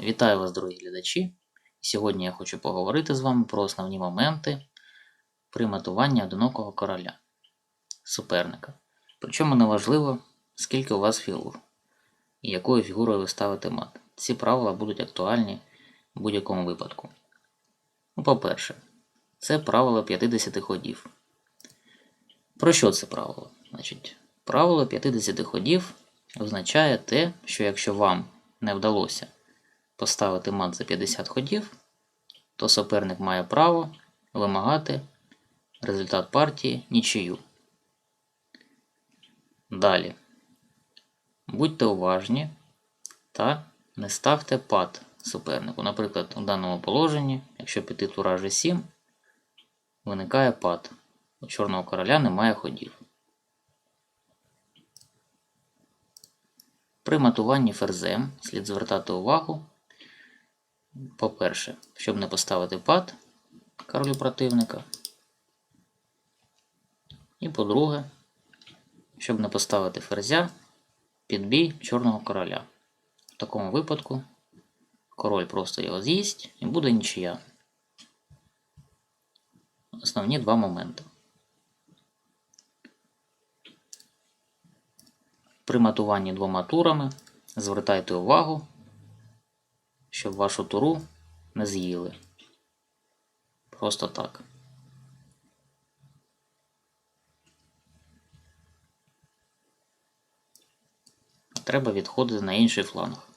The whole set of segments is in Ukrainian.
Вітаю вас, дорогі глядачі. Сьогодні я хочу поговорити з вами про основні моменти при матуванні одинокого короля суперника. Причому неважливо, скільки у вас фігур і якою фігурою ви ставите мат. Ці правила будуть актуальні в будь-якому випадку. Ну, по-перше, це правило 50 ходів. Про що це правило? Значить, правило 50 ходів означає те, що якщо вам не вдалося поставити мат за 50 ходів, то суперник має право вимагати результат партії нічию. Далі. Будьте уважні та не ставте пад супернику. Наприклад, у даному положенні, якщо піти тура G7, виникає пад. У чорного короля немає ходів. При матуванні ферзем слід звертати увагу, по-перше, щоб не поставити пад королю противника. І по-друге, щоб не поставити ферзя під бій чорного короля. В такому випадку король просто його з'їсть і буде нічия. Основні два моменти. При матуванні двома турами звертайте увагу, щоб вашу туру не з'їли. Просто так. Треба відходити на інший фланг.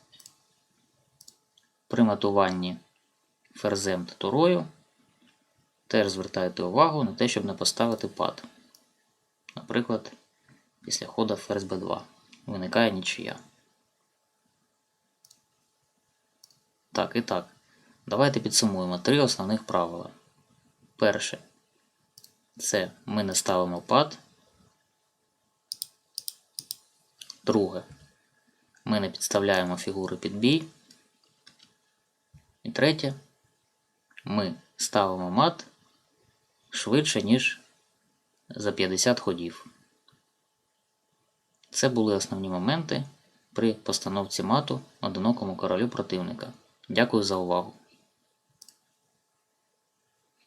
При матуванні ферзем та турою теж звертайте увагу на те, щоб не поставити пад. Наприклад, після хода ферзь b2 виникає нічия. Так, і так. Давайте підсумуємо три основних правила. Перше. Це ми не ставимо пад. Друге. Ми не підставляємо фігури під бій. І третє. Ми ставимо мат швидше, ніж за 50 ходів. Це були основні моменти при постановці мату одинокому королю противника. Дякую за увагу!